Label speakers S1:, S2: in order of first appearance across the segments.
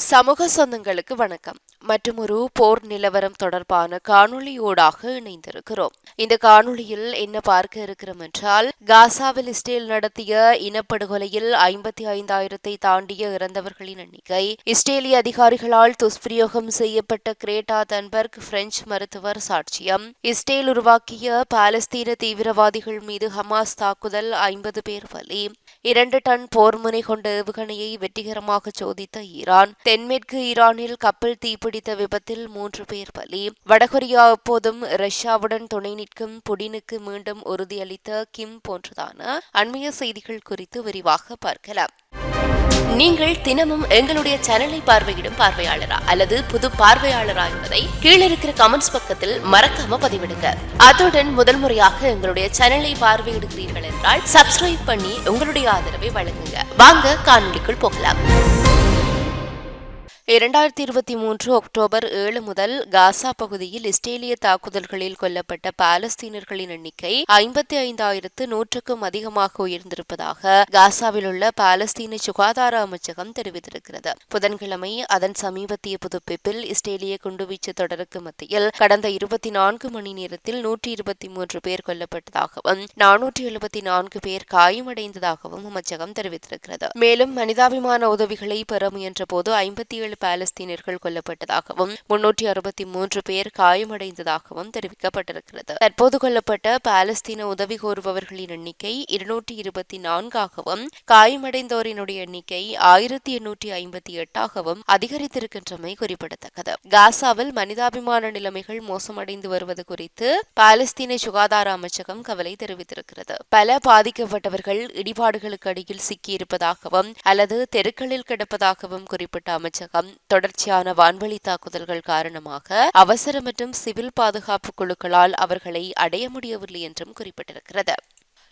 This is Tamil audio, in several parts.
S1: சமூக சொந்தங்களுக்கு வணக்கம். மற்றும் ஒரு போர் நிலவரம் தொடர்பான காணொளியோடாக இணைந்திருக்கிறோம். இந்த காணொளியில் என்ன பார்க்க இருக்கிறோம் என்றால் காசாவில் இஸ்ரேல் நடத்திய இனப்படுகொலையில் ஐம்பத்தி ஐந்தாயிரத்தை தாண்டிய இறந்தவர்களின் எண்ணிக்கை இஸ்ரேலிய அதிகாரிகளால் துஷ்பிரயோகம் செய்யப்பட்ட கிரேட்டா தன்பர்க் பிரெஞ்சு மருத்துவர் சாட்சியம் இஸ்ரேல் உருவாக்கிய பாலஸ்தீன தீவிரவாதிகள் மீது ஹமாஸ் தாக்குதல் ஐம்பது பேர் பலி இரண்டு டன் போர்முனை கொண்ட ஏவுகணையை வெற்றிகரமாக சோதித்த ஈரான் தென்மேற்கு ஈரானில் கப்பல் வெடித்த விபத்தில் மூன்று பேர் பலி. வடகொரியா எப்போதும் ரஷ்யாவுடன் துணை நிற்கும் புடினுக்கு மீண்டும் உறுதியளித்த கிம் போன்றதான. அண்மைய செய்திகள் குறித்து விரிவாக பார்க்கலாம். நீங்கள் தினமும் எங்களுடைய சேனலை பார்வையிடும் பார்வையாளரா அல்லது புது பார்வையாளரா என்பதை கீழே இருக்கிற கமெண்ட்ஸ் பக்கத்தில் மறக்காம பதிவிடுங்க. அத்துடன் முதல் முறையாக எங்களுடைய சேனலை பார்வையிடுகிறீர்கள் என்றால் சப்ஸ்கிரைப் பண்ணி உங்களுடைய ஆதரவை வழங்குங்க. வாங்க காணொலிக்குள் போகலாம். இரண்டாயிரத்தி இருபத்தி மூன்று அக்டோபர் ஏழு முதல் காசா பகுதியில் இஸ்ரேலிய தாக்குதல்களில் கொல்லப்பட்ட பாலஸ்தீனர்களின் எண்ணிக்கை ஐம்பத்தி ஐந்தாயிரத்து நூற்றுக்கும் அதிகமாக உயர்ந்திருப்பதாக காசாவில் உள்ள பாலஸ்தீன சுகாதார அமைச்சகம் தெரிவித்திருக்கிறது. புதன்கிழமை அதன் சமீபத்திய புதுப்பிப்பில் இஸ்ரேலிய குண்டுவீச்சு தொடருக்கு மத்தியில் கடந்த இருபத்தி நான்கு மணி நேரத்தில் நூற்றி இருபத்தி மூன்று பேர் கொல்லப்பட்டதாகவும் நானூற்றி எழுபத்தி நான்கு பேர் காயமடைந்ததாகவும் அமைச்சகம் தெரிவித்திருக்கிறது. மேலும் மனிதாபிமான உதவிகளை பெற முயன்ற போது ஐம்பத்தி ஏழு பாலஸ்தீனர்கள் கொல்லப்பட்டதாகவும் முன்னூற்றி அறுபத்தி மூன்று பேர் காயமடைந்ததாகவும் தெரிவிக்கப்பட்டிருக்கிறது. தற்போது கொல்லப்பட்ட பாலஸ்தீன உதவி கோருபவர்களின் எண்ணிக்கை இருநூற்றி இருபத்தி நான்காகவும் காயமடைந்தோரினுடைய எண்ணிக்கை ஆயிரத்தி எண்ணூற்றி ஐம்பத்தி எட்டாகவும் அதிகரித்திருக்கின்றமை குறிப்பிடத்தக்கது. காசாவில் மனிதாபிமான நிலைமைகள் மோசமடைந்து வருவது குறித்து பாலஸ்தீன சுகாதார அமைச்சகம் கவலை தெரிவித்திருக்கிறது. பல பாதிக்கப்பட்டவர்கள் இடிபாடுகளுக்கு அடியில் சிக்கியிருப்பதாகவும் அல்லது தெருக்களில் கிடப்பதாகவும் குறிப்பிட்ட அமைச்சகம் தொடர்ச்சியான வான்வழி தாக்குதல்கள் காரணமாக அவசர மற்றும் சிவில் பாதுகாப்பு குழுக்களால் அவர்களை அடைய முடியவில்லை என்றும் குறிப்பிட்டிருக்கிறது.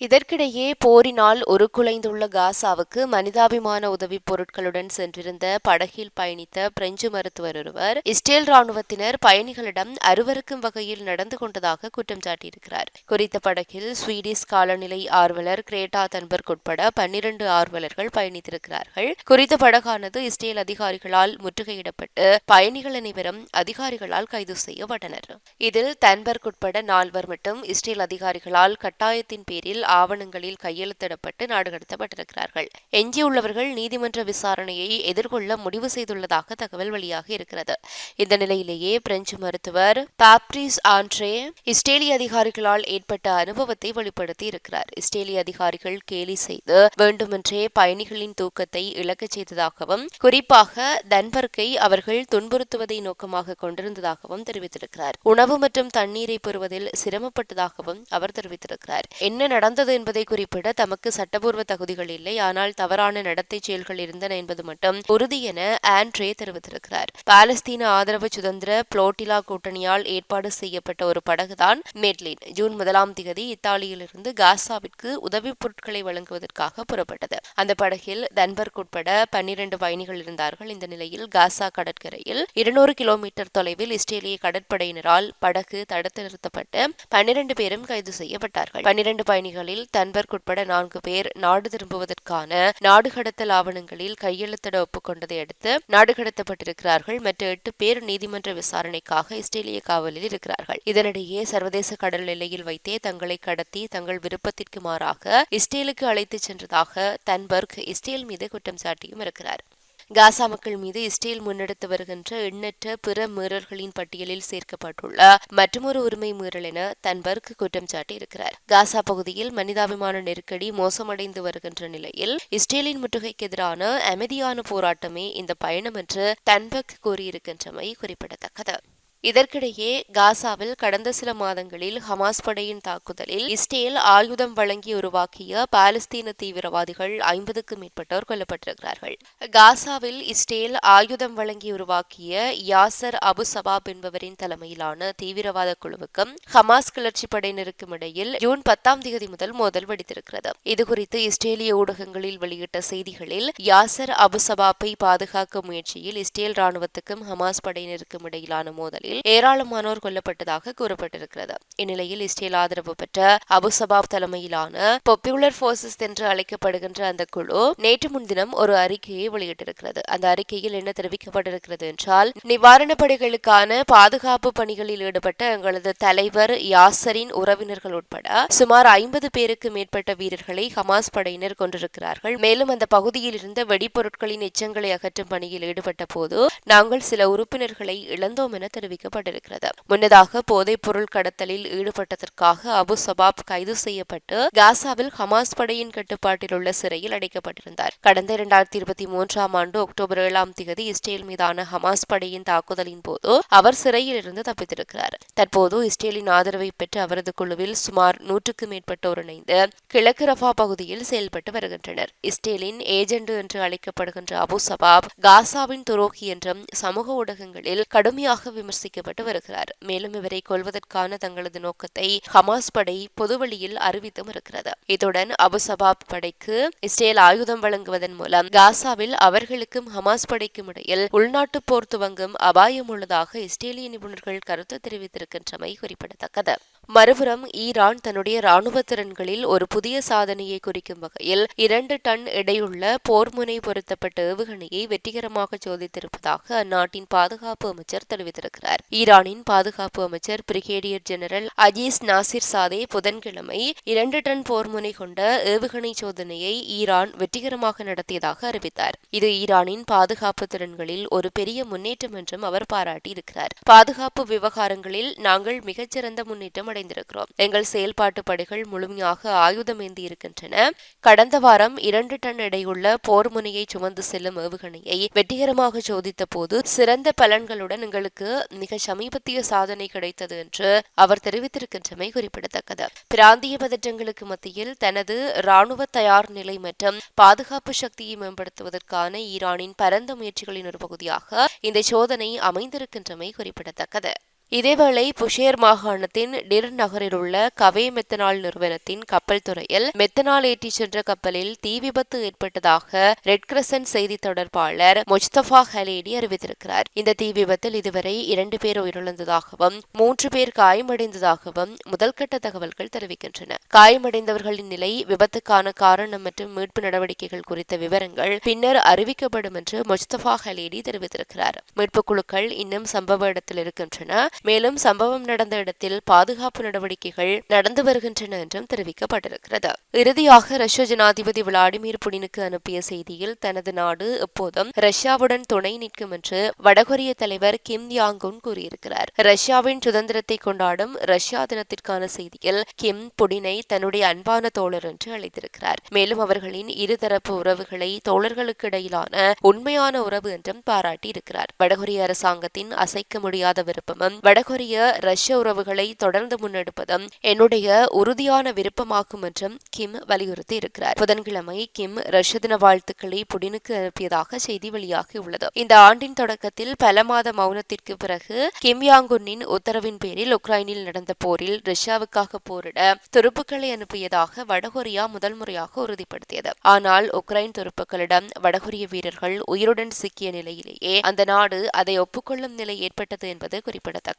S1: இதற்கிடையே போரினால் ஒரு குலைந்துள்ள காசாவுக்கு மனிதாபிமான உதவிப் பொருட்களுடன் சென்றிருந்த படகில் பயணித்த பிரெஞ்சு மருத்துவர் ஒருவர் இஸ்ரேல் ராணுவத்தினர் பயணிகளிடம் அருவருக்கும் வகையில் நடந்து கொண்டதாக குற்றம் சாட்டியிருக்கிறார். குறித்த படகில் ஸ்வீடிஷ் காலநிலை ஆர்வலர் கிரேட்டா தன்பர்க் உட்பட பன்னிரண்டு ஆர்வலர்கள் பயணித்திருக்கிறார்கள். குறித்த படகானது இஸ்ரேல் அதிகாரிகளால் முற்றுகையிடப்பட்டு பயணிகள் அனைவரும் அதிகாரிகளால் கைது செய்யப்பட்டனர். இதில் தன்பர்க் உட்பட நால்வர் மட்டும் இஸ்ரேல் அதிகாரிகளால் கட்டாயத்தின் பேரில் ஆவணங்களில் கையெழுத்திடப்பட்டு நாடு கடத்தப்பட்டிருக்கிறார்கள். எஞ்சியுள்ளவர்கள் நீதிமன்ற விசாரணையை எதிர்கொள்ள முடிவு செய்துள்ளதாக தகவல் வெளியாக இருக்கிறது. இந்த நிலையிலேயே பிரெஞ்சு மருத்துவர் பாப்ரிஸ் ஆண்ட்ரே இஸ்ரேலிய அதிகாரிகளால் ஏற்பட்ட அனுபவத்தை வெளிப்படுத்தி இருக்கிறார். இஸ்ரேலிய அதிகாரிகள் கேலி செய்து வேண்டுமென்றே பயணிகளின் தூக்கத்தை இழக்கச் செய்ததாகவும் குறிப்பாக தன்பர்க்கை அவர்கள் துன்புறுத்துவதை நோக்கமாக கொண்டிருந்ததாகவும் தெரிவித்திருக்கிறார். உணவு மற்றும் தண்ணீரை பெறுவதில் சிரமப்பட்டதாகவும் அவர் தெரிவித்திருக்கிறார். என்ன நடந்த நடந்தது என்பதை குறிப்பிட தமக்கு சட்டபூர்வ தகுதிகள் இல்லை. ஆனால் தவறான நடத்தை செயல்கள் இருந்தன என்பது மட்டும் உறுதி என ஆண்ட்ரே தெரிவித்திருக்கிறார். பாலஸ்தீன ஆதரவு சுதந்திர புளோட்டிலா கூட்டணியால் ஏற்பாடு செய்யப்பட்ட ஒரு படகுதான் மெட்லின். ஜூன் முதலாம் தேதி இத்தாலியிலிருந்து காசாவிற்கு உதவிப் பொருட்களை வழங்குவதற்காக புறப்பட்டது. அந்த படகில் தன்பர்க் உட்பட பன்னிரண்டு பயணிகள் இருந்தார்கள். இந்த நிலையில் காசா கடற்கரையில் இருநூறு கிலோமீட்டர் தொலைவில் இஸ்ரேலிய கடற்படையினரால் படகு தடுத்து நிறுத்தப்பட்டு பன்னிரண்டு பேரும் கைது செய்யப்பட்டார்கள். பன்னிரண்டு பயணிகள் விசாரணைகளில் தன்பர்க் உட்பட நான்கு பேர் நாடு திரும்புவதற்கான நாடு கடத்தல் ஆவணங்களில் கையெழுத்திட ஒப்புக்கொண்டதை அடுத்து நாடு கடத்தப்பட்டிருக்கிறார்கள் மற்ற எட்டு பேர் நீதிமன்ற விசாரணைக்காக இஸ்ரேலிய காவலில் இருக்கிறார்கள். இதனிடையே சர்வதேச கடல் எல்லையில் வைத்தே தங்களை கடத்தி தங்கள் விருப்பத்திற்கு மாறாக இஸ்ரேலுக்கு அழைத்துச் சென்றதாக தன்பர்க் இஸ்ரேல் மீது குற்றம் சாட்டியும் இருக்கிறார். காசா மக்கள் மீது இஸ்ரேல் முன்னெடுத்து வருகின்ற எண்ணற்ற பிற மீறல்களின் பட்டியலில் சேர்க்கப்பட்டுள்ள மற்றொரு உரிமை மீறல் என தன்பர்க் குற்றம் சாட்டியிருக்கிறார். காசா பகுதியில் மனிதாபிமான நெருக்கடி மோசமடைந்து வருகின்ற நிலையில் இஸ்ரேலின் முற்றுகைக்கு எதிரான அமைதியான போராட்டமே இந்த பயணம் என்று தன்பர்க் கூறியிருக்கின்றமை குறிப்பிடத்தக்கது. இதற்கிடையே காசாவில் கடந்த சில மாதங்களில் ஹமாஸ் படையின் தாக்குதலில் இஸ்ரேல் ஆயுதம் வழங்கி உருவாக்கிய பாலஸ்தீன தீவிரவாதிகள் ஐம்பதுக்கும் மேற்பட்டோர் கொல்லப்பட்டிருக்கிறார்கள். காசாவில் இஸ்ரேல் ஆயுதம் வழங்கி உருவாக்கிய யாசர் அபு சபாப் என்பவரின் தலைமையிலான தீவிரவாத குழுவுக்கும் ஹமாஸ் கிளர்ச்சி படையினருக்கும் இடையில் ஜூன் பத்தாம் தேதி முதல் மோதல் வெடித்திருக்கிறது. இதுகுறித்து இஸ்ரேலிய ஊடகங்களில் வெளியிட்ட செய்திகளில் யாசர் அபு சபாப்பை பாதுகாக்கும் முயற்சியில் இஸ்ரேல் ராணுவத்துக்கும் ஹமாஸ் படையினருக்கும் இடையிலான மோதலில் தாக்குதலில் ஏராளமானோர் கொல்லப்பட்டதாக கூறப்பட்டிருக்கிறது. இந்நிலையில் இஸ்ரேல் ஆதரவு பெற்ற அபுசபாப் தலைமையிலான பொப்புலர் போர்சஸ் என்று அழைக்கப்படுகின்ற அந்த குழு நேற்று முன்தினம் ஒரு அறிக்கையை வெளியிட்டிருக்கிறது. அந்த அறிக்கையில் என்ன தெரிவிக்கப்பட்டிருக்கிறது என்றால் நிவாரணப் படைகளுக்கான பாதுகாப்பு பணிகளில் ஈடுபட்ட எங்களது தலைவர் யாசரின் உறவினர்கள் உட்பட சுமார் ஐம்பது பேருக்கு மேற்பட்ட வீரர்களை ஹமாஸ் படையினர் கொண்டிருக்கிறார்கள் மேலும் அந்த பகுதியில் இருந்த வெடிப்பொருட்களின் எச்சங்களை அகற்றும் பணியில் ஈடுபட்ட போது நாங்கள் சில உறுப்பினர்களை இழந்தோம் என தெரிவிக்கப்பட்டிருக்கிறது முன்னதாக போதைப் பொருள் கடத்தலில் ஈடுபட்டதற்காக அபு சபாப் கைது செய்யப்பட்டு காசாவில் ஹமாஸ் படையின் கட்டுப்பாட்டில் உள்ள சிறையில் அடைக்கப்பட்டிருந்தார். கடந்த இரண்டாயிரத்தி இருபத்தி மூன்றாம் ஆண்டு அக்டோபர் ஏழாம் தேதி இஸ்ரேல் மீதான ஹமாஸ் படையின் தாக்குதலின் போது அவர் சிறையில் இருந்து தப்பித்திருக்கிறார். தற்போது இஸ்ரேலின் ஆதரவை பெற்று அவரது குழுவில் சுமார் நூற்றுக்கு மேற்பட்டோர் இணைந்து கிழக்கு ரஃபா பகுதியில் செயல்பட்டு வருகின்றனர். இஸ்ரேலின் ஏஜெண்டு என்று அழைக்கப்படுகின்ற அபு சபாப் காசாவின் துரோகி என்றும் சமூக ஊடகங்களில் கடுமையாக விமர்சி விமர்சிக்கப்பட்டு வருகிறார். மேலும் இவரை கொள்வதற்கான தங்களது நோக்கத்தை ஹமாஸ் படை பொதுவெளியில் அறிவித்தும் இருக்கிறது. இத்துடன் அபுசபாப் படைக்கு இஸ்ரேல் ஆயுதம் வழங்குவதன் மூலம் காசாவில் அவர்களுக்கும் ஹமாஸ் படைக்கும் இடையில் உள்நாட்டு போர் துவங்கும் அபாயம் உள்ளதாக இஸ்ரேலிய நிபுணர்கள் கருத்து தெரிவித்திருக்கின்றமை குறிப்பிடத்தக்கது. மறுபுறம் ஈரான் தன்னுடைய ராணுவ திறன்களில் ஒரு புதிய சாதனையை குறிக்கும் வகையில் இரண்டு டன் எடையுள்ள போர்முனை பொருத்தப்பட்ட ஏவுகணையை வெற்றிகரமாக சோதித்திருப்பதாக அந்நாட்டின் பாதுகாப்பு அமைச்சர் தெரிவித்திருக்கிறார். ஈரானின் பாதுகாப்பு அமைச்சர் brigadier general Aziz Nasirzadeh புதன்கிழமை இரண்டு டன் போர்முனை கொண்ட ஏவுகணை சோதனையை ஈரான் வெற்றிகரமாக நடத்தியதாக அறிவித்தார். இது ஈரானின் பாதுகாப்பு திறன்களில் ஒரு பெரிய முன்னேற்றம் என்றும் அவர் பாராட்டியிருக்கிறார். பாதுகாப்பு விவகாரங்களில் நாங்கள் மிகச்சிறந்த முன்னேற்றம் அடைந்திருக்கிறோம் எங்கள் செயல்பாட்டு படைகள் முழுமையாக ஆயுதமேந்தி இருக்கின்றன. கடந்த வாரம் இரண்டு டன் எடையுள்ள போர் முனையை சுமந்து செல்லும் ஏவுகணையை வெற்றிகரமாக சோதித்த போது சிறந்த பலன்களுடன் எங்களுக்கு மிக சமீபத்திய சாதனை கிடைத்தது என்று அவர் தெரிவித்திருக்கின்றமை குறிப்பிடத்தக்கது. பிராந்திய பதற்றங்களுக்கு மத்தியில் தனது ராணுவ தயார் நிலை மற்றும் பாதுகாப்பு சக்தியை மேம்படுத்துவதற்கான ஈரானின் பரந்த முயற்சிகளின் ஒரு பகுதியாக இந்த சோதனை அமைந்திருக்கின்றமை குறிப்பிடத்தக்கது. இதேவேளை புஷேர் மாகாணத்தின் டிர் நகரில் உள்ள கவே மெத்தனால் நிறுவனத்தின் கப்பல் துறையில் மெத்தனால் ஏற்றி சென்ற கப்பலில் தீ விபத்து ஏற்பட்டதாக ரெட் கிரசன் செய்தி தொடர்பாளர் முஸ்தபா ஹலேடி அறிவித்திருக்கிறார். இந்த தீ விபத்தில் இதுவரை இரண்டு பேர் உயிரிழந்ததாகவும் மூன்று பேர் காயமடைந்ததாகவும் முதல்கட்ட தகவல்கள் தெரிவிக்கின்றன. காயமடைந்தவர்களின் நிலை விபத்துக்கான காரணம் மற்றும் மீட்பு நடவடிக்கைகள் குறித்த விவரங்கள் பின்னர் அறிவிக்கப்படும் என்று முஸ்தபா ஹலேடி தெரிவித்திருக்கிறார். மீட்புக் குழுக்கள் இன்னும் சம்பவ இடத்தில் இருக்கின்றன. மேலும் சம்பவம் நடந்த இடத்தில் பாதுகாப்பு நடவடிக்கைகள் நடந்து வருகின்றன என்றும் தெரிவிக்கப்பட்டிருக்கிறது. இறுதியாக ரஷ்ய ஜனாதிபதி விளாடிமிர் புடினுக்கு அனுப்பிய செய்தியில் தனது நாடு எப்போதும் ரஷ்யாவுடன் துணை நிற்கும் என்று வடகொரிய தலைவர் கிம் யாங்குன் கூறியிருக்கிறார். ரஷ்யாவின் சுதந்திரத்தை கொண்டாடும் ரஷ்யா தினத்திற்கான செய்தியில் கிம் புடினை தன்னுடைய அன்பான தோழர் என்று அழைத்திருக்கிறார். மேலும் அவர்களின் இருதரப்பு உறவுகளை தோழர்களுக்கு இடையிலான உண்மையான உறவு என்றும் பாராட்டியிருக்கிறார். வடகொரிய அரசாங்கத்தின் அசைக்க முடியாத விருப்பமும் வடகொரிய ரஷ்ய உறவுகளை தொடர்ந்து முன்னெடுப்பதும் என்னுடைய உறுதியான விருப்பமாகும் என்றும் கிம் வலியுறுத்தி இருக்கிறார் புதன்கிழமை கிம் ரஷ்ய தின வாழ்த்துக்களை புடினுக்கு அனுப்பியதாக செய்தி வெளியாகியுள்ளது இந்த ஆண்டின் தொடக்கத்தில் பல மாத மௌனத்திற்கு பிறகு கிம் யாங்குன்னின் உத்தரவின் பேரில் உக்ரைனில் நடந்த போரில் ரஷ்யாவுக்காக போரிட துருப்புக்களை அனுப்பியதாக வடகொரியா முதல் முறையாக உறுதிப்படுத்தியது. ஆனால் உக்ரைன் துருப்புக்களிடம் வடகொரிய வீரர்கள் உயிருடன் சிக்கிய நிலையிலேயே அந்த நாடு அதை ஒப்புக்கொள்ளும் நிலை ஏற்பட்டது என்பது குறிப்பிடத்தக்கது.